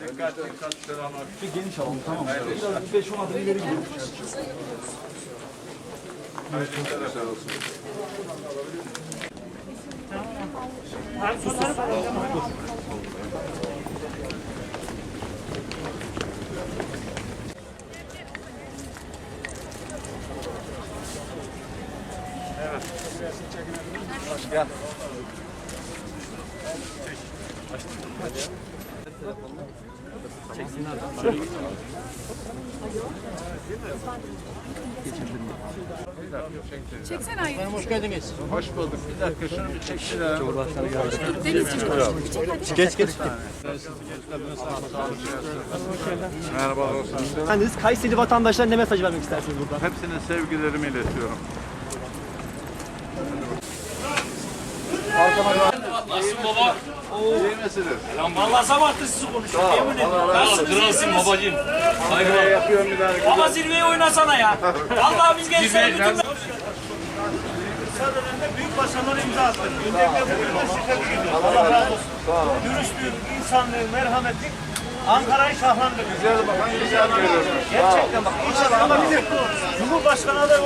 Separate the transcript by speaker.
Speaker 1: Dikkat dikkat selamlar.
Speaker 2: Geniş alalım tamam? Biraz 5-10 adım ileri gidelim.
Speaker 3: Çeksene ayı.
Speaker 2: Hoş geldiniz.
Speaker 1: Hoş bulduk. Bir dakika şunu bir çektiler.
Speaker 3: Denizciğim çek hadi.
Speaker 2: Geç geç.
Speaker 1: Merhaba olsun.
Speaker 2: Efendiniz Kayseri vatandaşlarına ne mesaj vermek istersiniz burada?
Speaker 1: Hepsine sevgilerimi iletiyorum.
Speaker 4: Nasılsın baba?
Speaker 1: İyi misiniz?
Speaker 4: Lan vallahi sabahtır sizi konuşuyorum. Yemin ediyorum. Kral, kralsın babacığım. Saygılar.
Speaker 1: yapıyorum bir daha?
Speaker 4: Baba zirveyi oynasana ya. Vallahi biz gençler bütün...
Speaker 5: önünde büyük başarılar imza attın. Öncelikle bugün de size geliyor. Allah razı olsun. Dürüstlüğün, insanlığın, merhametin Ankara'yı şahlandırdı.
Speaker 1: Güzel bakan güzel görüyorum.
Speaker 5: Gerçekten bak inşallah ama de Cumhurbaşkanı adayı